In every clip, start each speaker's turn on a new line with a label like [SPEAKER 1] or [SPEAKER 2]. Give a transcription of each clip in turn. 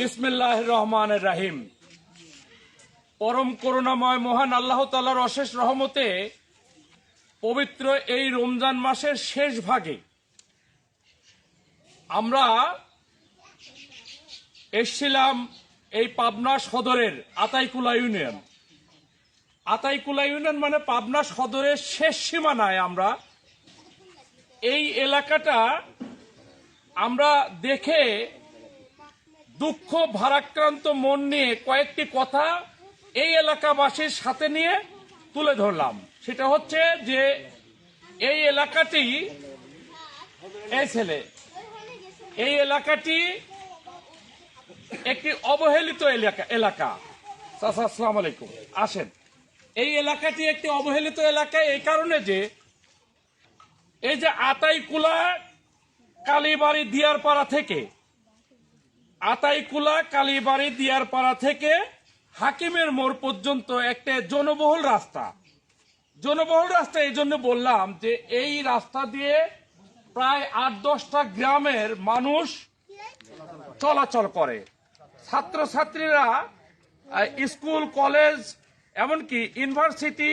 [SPEAKER 1] বিসমিল্লাহ রহমান রাহিম। পরম করুণাময় মহান আল্লাহ তালার অশেষ রহমতে পবিত্র এই রমজান মাসের শেষ ভাগে আমরা এসছিলাম এই পাবনা সদরের আতাইকুলা ইউনিয়ন। আতাইকুলা ইউনিয়ন মানে পাবনা সদরের শেষ সীমানায় আমরা। এই এলাকাটা আমরা দেখে দুঃখ, ভারাক্রান্ত মন নিয়ে কয়েকটি কথা এই এলাকাবাসীর সাথে নিয়ে তুলে ধরলাম। সেটা হচ্ছে যে এই এলাকাটি এই ছেলে, এই এলাকাটি একটি অবহেলিত এলাকা এলাকা। আসসালাম আলাইকুম। আসেন। এই এলাকাটি একটি অবহেলিত এলাকা, এই কারণে যে এই যে আতাইকুলা কালীবাড়ি দিয়ারপাড়া থেকে আতাইকুলা কালীবাড়ি দিয়ারপাড়া থেকে হাকিমের মোড় পর্যন্ত একটা জনবহুল রাস্তা। জনবহুল রাস্তা এই জন্য বললাম যে এই রাস্তা দিয়ে প্রায় আট দশটা গ্রামের মানুষ চলাচল করে। ছাত্রছাত্রীরা স্কুল, কলেজ, এমনকি university,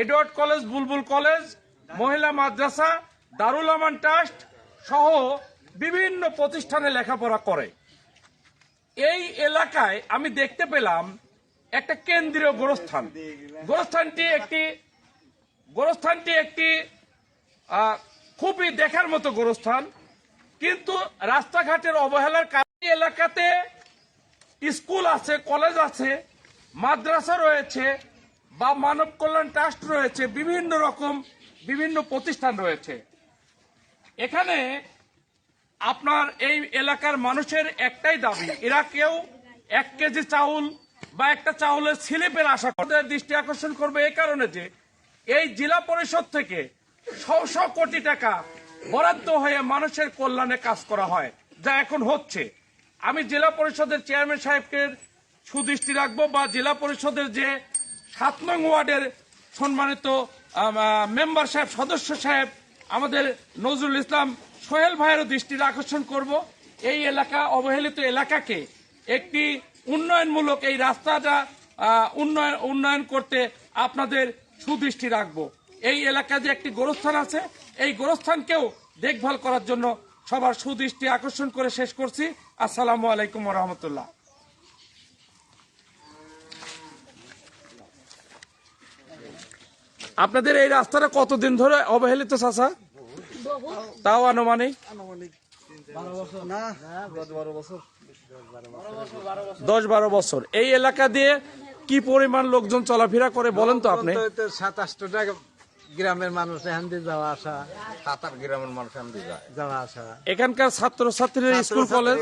[SPEAKER 1] Edward college, Bulbul college, মহিলা মাদ্রাসা, দারুল আমান ট্রাস্ট সহ বিভিন্ন প্রতিষ্ঠানে লেখাপড়া করে। এই এলাকায় আমি দেখতে পেলাম একটা কেন্দ্রীয় গোরস্থান। গোরস্থানটি একটি গোরস্থানটি একটি খুবই দেখার মতো গোরস্থান। কিন্তু রাস্তাঘাটের অবহেলার কারণে এলাকাতে স্কুল আছে, কলেজ আছে, মাদ্রাসা রয়েছে বা মানব কল্যাণ ট্রাস্ট রয়েছে, বিভিন্ন রকম বিভিন্ন প্রতিষ্ঠান রয়েছে। এখানে আপনার এই এলাকার মানুষের একটাই দাবি, এরা কেউ এক কেজি চাউল বা একটা চাউলের স্লিপের আশা করে দৃষ্টি আকর্ষণ করবে এই কারণে যে এই জেলা পরিষদ থেকে শ শ কোটি টাকা বরাদ্দ হয়ে মানুষের কল্যাণে কাজ করা হয়, যা এখন হচ্ছে। আমি জেলা পরিষদের চেয়ারম্যান সাহেবকে সুদৃষ্টি রাখব বা জেলা পরিষদের যে সাত নং ওয়ার্ডের সম্মানিত মেম্বার সাহেব, সদস্য সাহেব আমাদের নজরুল ইসলাম সোহেল ভাইয়েরও দৃষ্টির আকর্ষণ করব। এই এলাকা, অবহেলিত এলাকাকে একটি উন্নয়নমূলক এই রাস্তাটা উন্নয়ন উন্নয়ন করতে আপনাদের সুদৃষ্টি রাখব। এই এলাকায় যে একটি গোরস্থান আছে, এই গোরস্থানকেও দেখভাল করার জন্য সবার সুদৃষ্টি আকর্ষণ করে শেষ করছি। আসসালামু আলাইকুম রহমতুল্লাহ। আপনাদের এই রাস্তাটা কতদিন ধরে অবহেলিত চাচা? তাও আনুমানিক?
[SPEAKER 2] দশ বারো বছর।
[SPEAKER 1] এই এলাকা দিয়ে কি পরিমাণ লোকজন চলাফেরা করে বলেন তো আপনি?
[SPEAKER 2] সাত আটটা গ্রামের মানুষ এখান দিয়ে যাওয়া আসা
[SPEAKER 3] সাত আট গ্রামের মানুষ আমি যায়।
[SPEAKER 2] যাওয়া আসা।
[SPEAKER 1] এখানকার ছাত্র ছাত্রীরা স্কুল কলেজ?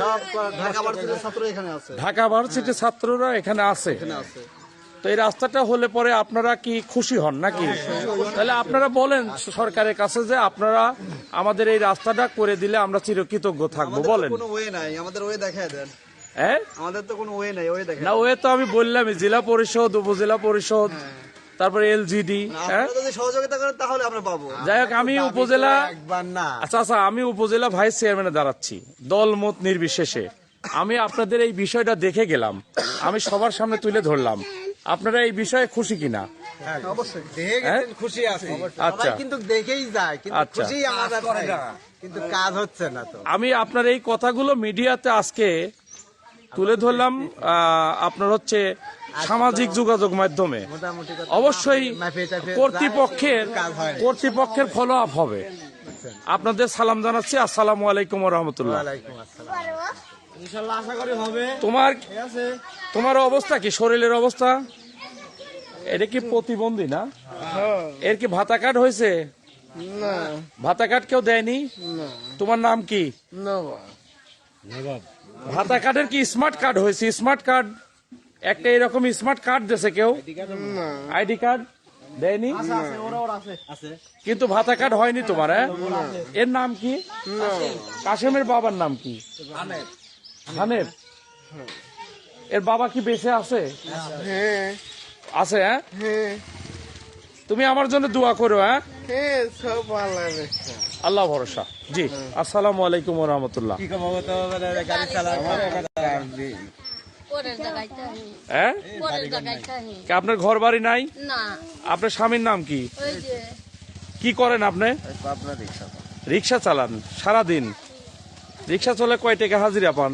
[SPEAKER 2] সব ঢাকা ভার্সিটির ছাত্র এখানে আছে।
[SPEAKER 1] ঢাকা ভার্সিটির ছাত্ররা এখানে আছে। তো এই রাস্তাটা হলে পরে আপনারা কি খুশি হন নাকি? তাহলে আপনারা বলেন সরকারের কাছে যে আপনারা আমাদের এই রাস্তাটা করে দিলে আমরা চিরকৃতজ্ঞ থাকব বলেন।
[SPEAKER 2] কোনো ওয়ে নাই আমাদের ওয়ে দেখায় দেন।
[SPEAKER 1] হ্যাঁ
[SPEAKER 2] আমাদের তো কোনো ওয়ে নাই ওয়ে দেখায়
[SPEAKER 1] না ওয়ে তো আমি বললামই জেলা পরিষদ উপজেলা পরিষদ তারপরে এলজিডি হ্যাঁ?
[SPEAKER 2] যদি সহযোগিতা করেন তাহলে আমরা পাবো।
[SPEAKER 1] যাই হোক আমি উপজেলা আচ্ছা আচ্ছা আমি উপজেলা ভাইস চেয়ারম্যানে দাঁড়াচ্ছি দলমত নির্বিশেষে। আমি আপনাদের এই বিষয়টা দেখে গেলাম আমি সবার সামনে তুলে ধরলাম। আপনারা এই বিষয়ে খুশি কিনা?
[SPEAKER 2] অবশ্যই। দেখে
[SPEAKER 1] হ্যাঁ?
[SPEAKER 2] গেছেন, খুশি আছে।
[SPEAKER 1] আচ্ছা।
[SPEAKER 2] কিন্তু দেখেই যায় কিন্তু
[SPEAKER 1] আচ্ছা।
[SPEAKER 2] খুশি আমাদের নাই। কিন্তু কাজ হচ্ছে না তো।
[SPEAKER 1] আমি আপনার এই কথাগুলো মিডিয়াতে আজকে তুলে ধরলাম আপনার হচ্ছে সামাজিক যোগাযোগ মাধ্যমে। অবশ্যই কর্তৃপক্ষের
[SPEAKER 2] হয়।
[SPEAKER 1] কর্তৃপক্ষের ফলো আপ হবে। আপনাদের সালাম জানাচ্ছি। আসসালামু আলাইকুম রহমতুল্লাহ।
[SPEAKER 2] ওয়ালাইকুম আশা করি হবে।
[SPEAKER 1] তোমার
[SPEAKER 2] ঠিক আছে?
[SPEAKER 1] তোমার অবস্থা কি? শরীরের অবস্থা? এটা কি প্রতিবন্ধী না? এর কি ভাতা কার্ড হয়েছে?
[SPEAKER 2] না।
[SPEAKER 1] ভাতা কার্ড কেউ দেয়নি? তোমার নাম কি? ভাতা কার্ডের কি স্মার্ট কার্ড হয়েছে? স্মার্ট কার্ড একটা এরকম স্মার্ট কার্ড দিয়েছে কেউ? আইডি কার্ড দেয়নি? কিন্তু ভাতা কার্ড হয়নি তোমার হ্যাঁ? এর নাম কি? কাশেমের বাবার নাম কি? হানেফ এর বাবা কি বেঁচে আছে?
[SPEAKER 4] হ্যাঁ
[SPEAKER 1] আছে হ্যাঁ? তুমি আমার জন্য দোয়া করো হ্যাঁ?
[SPEAKER 4] সব ভালো লাগছে
[SPEAKER 1] আল্লাহ ভরসা। জি আসসালামু আলাইকুম রহমতুল্লাহ। হ্যাঁ?
[SPEAKER 4] পরের জায়গায়
[SPEAKER 1] কি আপনার ঘর বাড়ি নাই আপনার স্বামীর নাম কি? কি করেন আপনি?
[SPEAKER 2] রিক্সা
[SPEAKER 1] চালান সারাদিন? রিক্সা চলে কয় টাকা হাজিরা পান?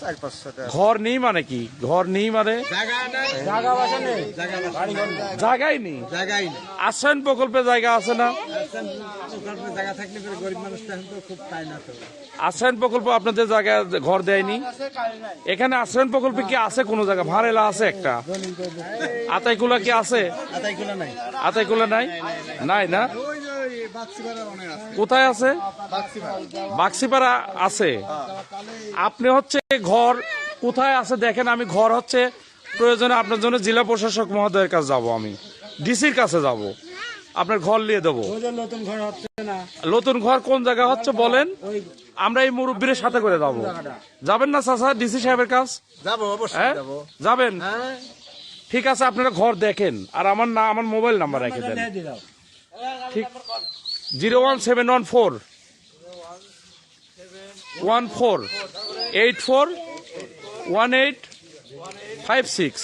[SPEAKER 2] চার পাঁচশো টাকা।
[SPEAKER 1] ঘর নেই মানে কি? ঘর নেই মানে? জায়গাই নেই? আশ্রয়ন প্রকল্পে জায়গা আছে না?
[SPEAKER 2] জায়গা থাকলে পরে গরিব মানুষ তো খুব তাই না তো।
[SPEAKER 1] আশ্রয়ন প্রকল্প আপনাদের জায়গায় ঘর দেয়নি? এখানে আশ্রয়ন প্রকল্পে কি আছে কোনো জায়গা? ভাড়েলা আছে একটা? আতাইকুলা কি আছে? আতাইকুলা নাই। নাই না? কোথায় আছে?
[SPEAKER 2] বাক্সিপাড়া।
[SPEAKER 1] বাক্সিপাড়া আছে। আপনি হচ্ছে ঘর কোথায় আছে দেখেন আমি ঘর হচ্ছে প্রয়োজনে আপনার জন্য জেলা প্রশাসক মহোদয়ের কাছে যাব আমি। ডিসির কাছে যাব। আপনার ঘর নিয়ে দেবো।
[SPEAKER 2] নতুন ঘর হচ্ছে না।
[SPEAKER 1] নতুন ঘর কোন জায়গা হচ্ছে বলেন? আমরা এই মুরব্বীর সাথে করে যাব। যাবেন না চাচা ডিসি সাহেবের কাছ
[SPEAKER 2] যাব
[SPEAKER 1] হ্যাঁ? যাবেন?
[SPEAKER 2] হ্যাঁ।
[SPEAKER 1] ঠিক আছে আপনারা ঘর দেখেন। আর আমার না আমার মোবাইল নাম্বার রেখে দেন। ঠিক। Zero one seven one four. One four. Eight four. One eight. Five six.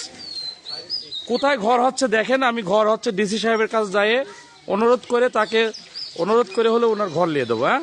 [SPEAKER 1] কোথায় ঘর হচ্ছে দেখেন, আমি ঘর হচ্ছে ডিসি সাহেবের কাছে যাইয়ে অনুরোধ করে তাকে, অনুরোধ করে হলে ওনার ঘর নিয়ে দেবো হ্যাঁ?